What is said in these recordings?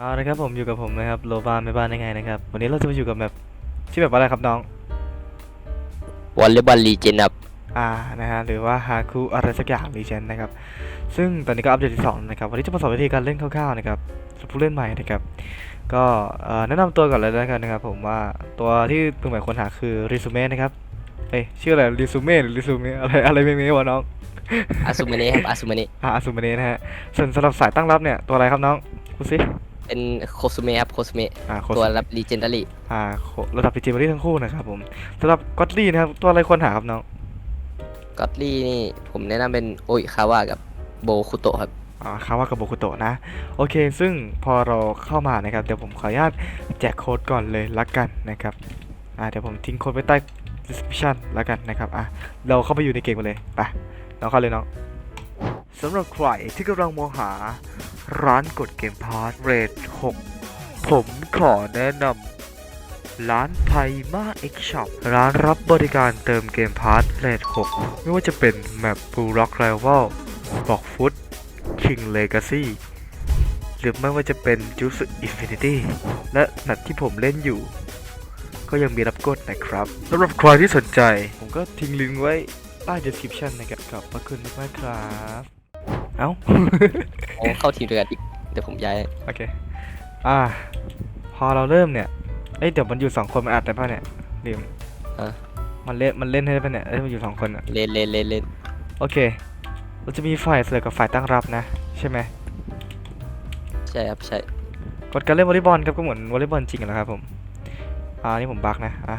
เอาละครับผมอยู่กับผมนะครับโลบาไม่บ้านได้ไงนะครับ วันนี้เราจะมาอยู่กับแบบชื่อแบบอะไรครับน้องวอลเลย์บอลลีเจนครับอ่านะฮะหรือว่าฮาคุอะไรสักอย่างรีเจนนะครับ ซึ่งตอนนี้ก็อัปเดตที่สองนะครับวันนี้จะมาสอนวิธีการเล่นคร่าวๆนะครับสำหรับผู้เล่นใหม่นะครับก็เอ่อแนะนำตัวก่อนเลยแล้วกันนะครับผมว่าตัวที่เพิ่งใหม่คนหาคือริซูเม่นะครับเอ้ยชื่ออะไรริซูเม่หรือริซูเม่อะไรอะไรไม่มีวะน้องอาซูมาเนะครับอาซูมาเนะอ่าอาซูเมเนะนะฮะส่วนสำหรับสายตั้งรับเนี่ยตัวอะไรครับน้องพูดสิ เป็นโคซูเมะครับโคซูเมะอ่าโคตัวรับลีเจนดารี่อ่าโคระดับพีจีมารีทั้งคู่นะครับผมสำหรับก็อตลี่นะครับ ตัวอะไรควรหาครับน้องก็อตลี่นี่ผมแนะนำเป็นโออิคาวะกับโบคุโตะครับอ่าคาวากับโบคุโตะนะ โอเค ซึ่งพอเราเข้ามานะครับ เดี๋ยวผมขออนุญาตแจกโค้ดก่อนเลยละกันนะครับอ่าเดี๋ยวผมทิ้งโค้ดไว้ใต้ description ละกันนะครับอะเราเข้าไปอยู่ในเกมกันเลยไปเราเข้าเลยน้องสำหรับใครที่กำลังมองหา ร้านกดเกมพาร์ทเรท6 ผมขอแนะนำร้านไพมาเอ็กช็อปร้านรับบริการเติมเกมพาร์ทเรท6 ไม่ว่าจะเป็นแมปบูร็อกไรเวลบอกฟุต King Legacy หรือไม่ว่าจะเป็น Juice Infinity และแมปที่ผมเล่นอยู่ ก็ยังมีรับกดนะครับสำหรับใครที่สนใจ ผมก็ทิ้งลิงก์ไว้ใต้ description นะครับขอบพระคุณมากครับ เอ้า โอ้เข้าทีมเดียวกันอีกเดี๋ยวผมย้ายโอเค อ่า พอเราเริ่มเนี่ย เอ้ยเดี๋ยวมันอยู่สองคนมันอัดได้ป่ะเนี่ยดิมอะมันเล่นมันเล่นให้ได้ป่ะเนี่ยเอ้ยมันอยู่สองคนอะเล่นเล่นเล่นเล่นโอเค เราจะมีฝ่ายเสิร์ฟกับฝ่ายตั้งรับนะ ใช่ไหมใช่ครับใช่กดการเล่นวอลเลย์บอลครับก็เหมือนวอลเลย์บอลจริงแหละครับผม อ่านี่ผมบักนะอะ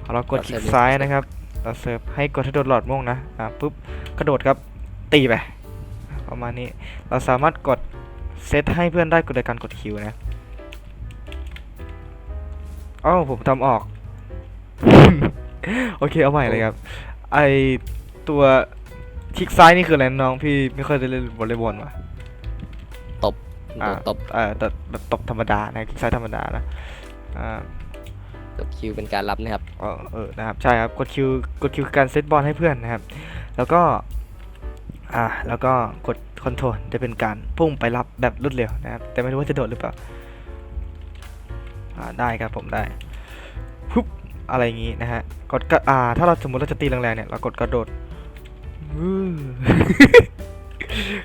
เอาเรากดคลิกซ้ายนะครับ เราเซิร์ฟให้กดให้โดนหลอดม่วงนะ อะปุ๊บกระโดดครับตีไป ประมาณนี้ เราสามารถกดเซตให้เพื่อนได้กดโดยการกดคิวนะเอ้าผมทำออก โอเคเอาใหม่เลยครับ ไอตัวคลิกซ้ายนี่คืออะไรน้องพี่ไม่ค่อยได้เล่นวอลเลย์บอลว่ะอ่าตบเอ่อแต่แบบตบธรรมดานะคลิกซ้ายธรรมดานะอ่ากดคิวเป็นการรับนะครับเออเออนะครับใช่ครับกดคิวกดคิวคือการเซตบอลให้เพื่อนนะครับ แล้วก็ อ่าแล้วก็กดคอนโทรลจะเป็นการพุ่งไปรับแบบรวดเร็วนะครับ แต่ไม่รู้ว่าจะโดดหรือเปล่าอ่าได้ครับผมได้ปุ๊บอะไรอย่างงี้นะฮะกดกระอ่าถ้าเราสมมติเราจะตีแรงๆเนี่ยเรากดกระโดดวื้อ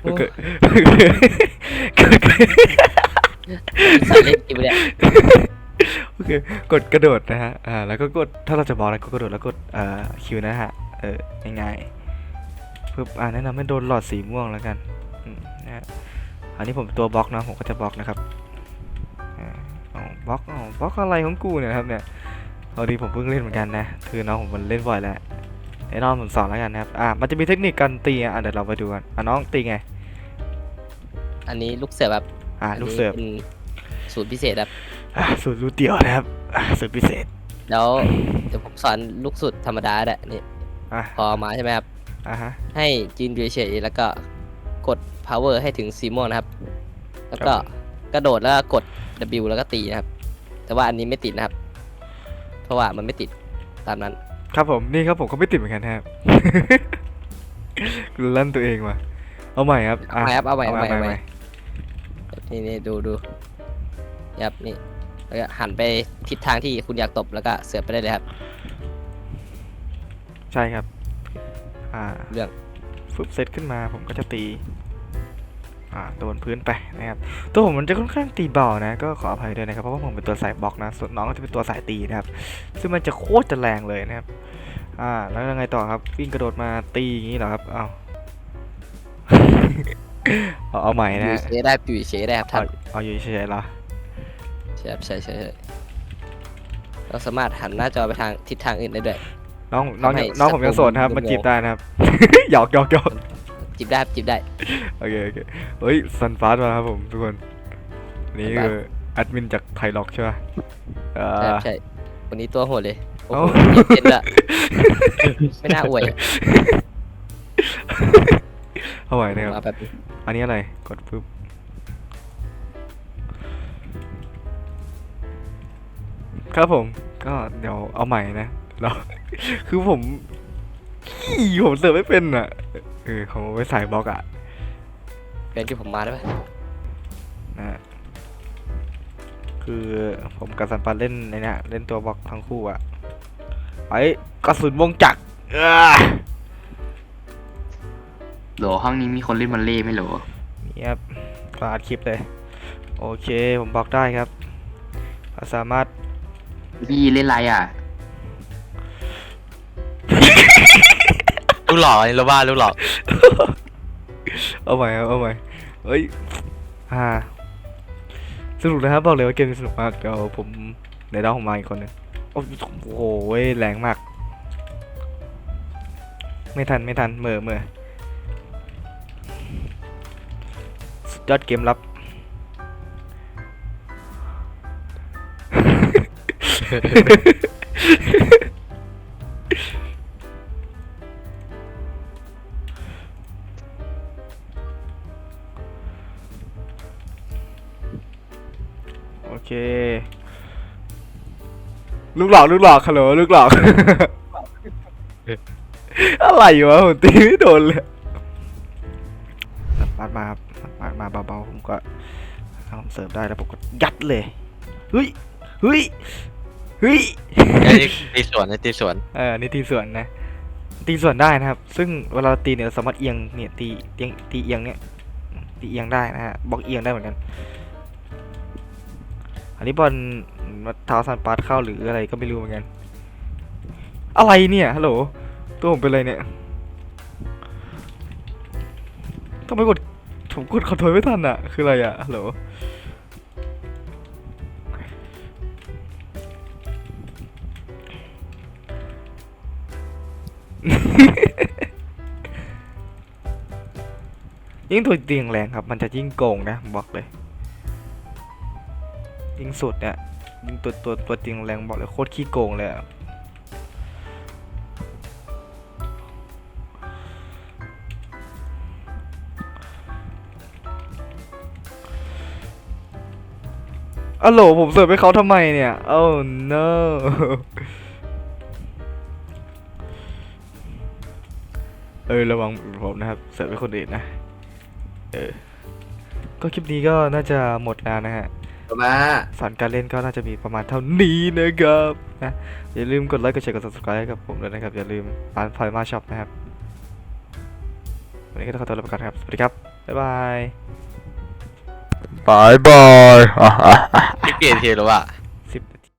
โอ้เกิดเกิดเกิดใส่เล่นกินไปเนี่ยโอเคกดกระโดดนะฮะอ่าแล้วก็กดถ้าเราจะบอกอะไรก็กระโดดแล้วกดเอ่อคิวนะฮะเออง่ายๆ ปึ๊บอ่าแนะนำให้โดนหลอดสีม่วงแล้วกันอืมนะฮะอันนี้ผมตัวบล็อกนะผมก็จะบล็อกนะครับอ่าอ๋อบล็อกอ๋อบล็อกอะไรของกูเนี่ยครับเนี่ยเอาดีผมเพิ่งเล่นเหมือนกันนะคือน้องผมมันเล่นบ่อยแล้วไอ้น้องผมสอนแล้วกันนะครับอ่ามันจะมีเทคนิคการตีอะเดี๋ยวเราไปดูกันอะน้องตีไง อันนี้ลูกเสือแบบอ่าลูกเสิร์ฟนนี้เป็นสูตรพิเศษครับอ่าสูตรรูเตียวนะครับอ่าสูตรพิเศษ แล้วเดี๋ยวผมสอนลูกสุดธรรมดาแหละนี่อะพอมาใช่ไหมครับ อะฮะ ให้ยืนอยู่เฉยๆแล้วก็กด power ให้ถึงสีม่วงนะครับ แล้วก็ครับผมกระโดดแล้วก็กด W แล้วก็ตีนะครับ แต่ว่าอันนี้ไม่ติดนะครับ เพราะว่ามันไม่ติดตามนั้น ครับผมนี่ครับผมก็ไม่ติดเหมือนกันครับ ลั่นตัวเองว่ะเอาใหม่ครับะเอาใหม่ครับเอาใหม่เอาเอาใหม่ใหม่ นี่นี่ดูดูนี่ครับนี่แล้วก็หันไปทิศทางที่คุณอยากตบแล้วก็เสือไปได้เลยครับ ใช่ครับ อ่าเรื่องฟึบเซตขึ้นมาผมก็จะตีอ่าโดนพื้นไปนะครับตัวผมมันจะค่อนข้างตีเบานะก็ขออภัยด้วยนะครับเพราะว่าผมเป็นตัวสายบล็อกนะส่วนน้องก็จะเป็นตัวสายตีนะครับ ซึ่งมันจะโคตรจะแรงเลยนะครับอ่าแล้วยังไงต่อครับวิ่งกระโดดมาตีอย่างนี้เหรอครับเอาเอาเอาใหม่อนะยู่ฮะเฉยได้อยู่เฉยได้ครับเอาท่านเอาอยู่เฉยๆเหรอใช่ครับใช่ใช่ใช่เราสามารถหันหน้าจอไปทางทิศทางอื่นได้ด้วย น้องน้องทำให้น้องผมยังโสดนะครับ สังคมมาจีบได้นะครับ หยอกหยอกหยอกจิบได้ครับจิบได้ โอเคโอเคเฮ้ยซันฟาสมาครับผมทุกคนนี่ Sunfast คือแอดมินจากไทยล็อกใช่ไหมเอ่ใช่คอรับใช่วันนี้ตัวโหดเลยโอ้เอ้าโหเย็นๆละไม่น่าอวยอะเอาไหวนะครับ มาแบบนี้อันนี้อะไร กดปุ๊บ ครับผม ก็เดี๋ยวเอาใหม่นะ เราคือผมขี้ผมเสิร์ฟไม่เป็นอะ เออของไว้ใส่บล็อกอะเป็นที่ผมมาได้ปะนะฮะคือผมกับสันปันเล่นในเนี้ยเล่นตัวบล็อกทั้งคู่อะไอ้กระสุนวงจักรเอ้อโหลห้องนี้มีคนเล่นบอลเล่ไหม่โหลนี่ครับกราดคลิปเลย โอเค ผมบล็อกได้ครับ สามารถ พี่เล่นอะไรอะ ลูกหล่อนี่เราบ้าลูกหล่อเอาใหม่เอาใหม่เฮ้ยอ่าสนุกนะครับบอกเลยว่าเกมนี้สนุกมากเดี๋ยวผมในดาวของมาอีกคนนึงโอ้โหแรงมาก ไม่ทันไม่ทันเหม่อเหม่อยอดเกมลับ เคลูกหลอกลูกหลอกฮัลโหลลูกหลอก อะไรวะผมตีไม่โดนเลยปาดมาครับปาดมาเบาๆผมก็เอาเสิร์ฟได้แล้วผมก็ยัดเลยเฮ้ยเฮ้ยเฮ้ยไอ้ตีสวนไอ้ตีสวนเออนี่ตีส่วนนะ ตีส่วนได้นะครับ ซึ่งเวลาเราตีเนี่ยเราสามารถเอียงเนี่ยตีเอียงตีเอียงเนี่ยตีเอียงได้นะฮะบล็อกเอียงได้เหมือนกัน อันนี้บอลมาเท้าซันปาร์ตเข้าหรืออะไรก็ไม่รู้เหมือนกัน อะไรเนี่ยฮัลโหลตัวผมเป็นอะไรเนี่ยทำไมกดผมกดคอนโทรลไม่ทันอะคืออะไรอะฮัลโหลยิ่งตัวเตียงแรงครับ มันจะยิ่งโกงนะบอกเลย ยิงสุดเนี่ยยิงตัวตัวตัวเตียงแรงบอกเลยโคตรขี้โกงเลยอะอ๋อโหลผมเสิร์ฟให้เขาทำไมเนี่ยโอ้ no เออระวังผมนะครับ เสิร์ฟให้คนอื่นนะ เออ ก็คลิปนี้ก็น่าจะหมดแล้วนะฮะ มาสอนการเล่นก็น่าจะมีประมาณเท่านี้นะครับนะอย่าลืมกดไลค์กดแชร์กด subscribe ให้กับผมด้วยนะครับ อย่าลืมร้านพอยมาช็อปนะครับ วันนี้ก็ต้องขอตัวลาไปก่อนครับ สวัสดีครับ บ๊ายบายบายบายพี่เปลี่ยนทีหรือว่า